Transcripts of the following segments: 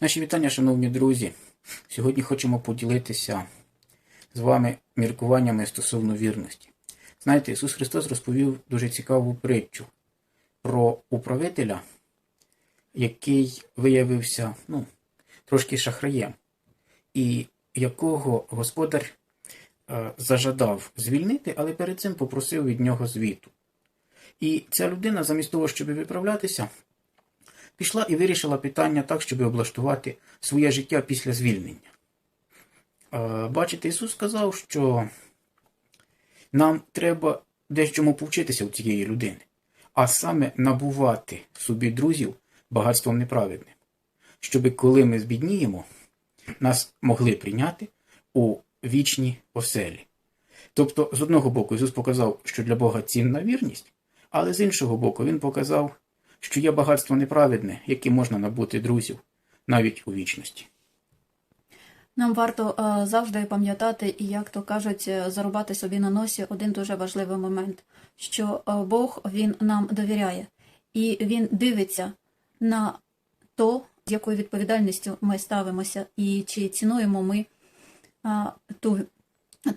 Наші вітання, шановні друзі. Сьогодні хочемо поділитися з вами міркуваннями стосовно вірності. Знаєте, Ісус Христос розповів дуже цікаву притчу про управителя, який виявився ну, трошки шахраєм, і якого господар е, зажадав звільнити, але перед цим попросив від нього звіту. І ця людина, замість того, щоб виправлятися, пішла і вирішила питання так, щоб облаштувати своє життя після звільнення. Бачите, Ісус сказав, що нам треба дечому повчитися у цієї людини, а саме набувати собі друзів багатством неправедним, щоб коли ми збідніємо, нас могли прийняти у вічні оселі. Тобто, з одного боку, Ісус показав, що для Бога цінна вірність, але з іншого боку, Він показав, що є багатство неправедне, яким можна набути друзів навіть у вічності. Нам варто е, завжди пам'ятати і, як то кажуть, е, зарубати собі на носі один дуже важливий момент, що е, Бог він нам довіряє, і він дивиться на то, з якою відповідальністю ми ставимося, і чи цінуємо ми ту,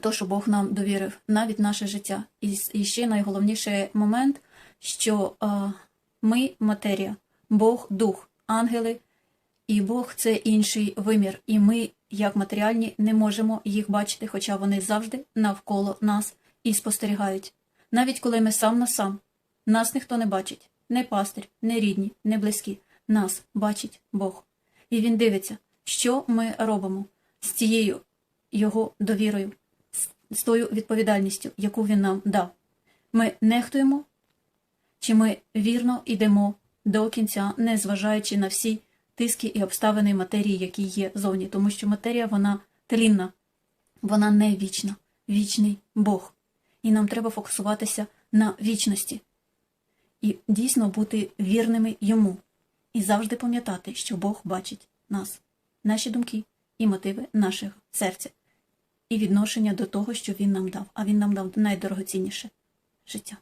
то, що Бог нам довірив, навіть наше життя. І, ще найголовніший момент, що ми матерія, Бог дух, ангели. І Бог це інший вимір, і ми, як матеріальні, не можемо їх бачити, хоча вони завжди навколо нас і спостерігають. Навіть коли ми сам на сам, нас ніхто не бачить, не пастир, не рідні, не близькі. Нас бачить Бог. І Він дивиться, що ми робимо з цією його довірою, з- тою відповідальністю, яку він нам дав. Ми нехтуємо, чи ми вірно йдемо до кінця, не зважаючи на всі тиски і обставини матерії, які є зовні, тому що матерія вона тлінна, вона не вічна, вічний Бог. І нам треба фокусуватися на вічності і дійсно бути вірними йому, і завжди пам'ятати, що Бог бачить нас, наші думки і мотиви нашого серця, і відношення до того, що Він нам дав. А Він нам дав найдорогоцінніше життя.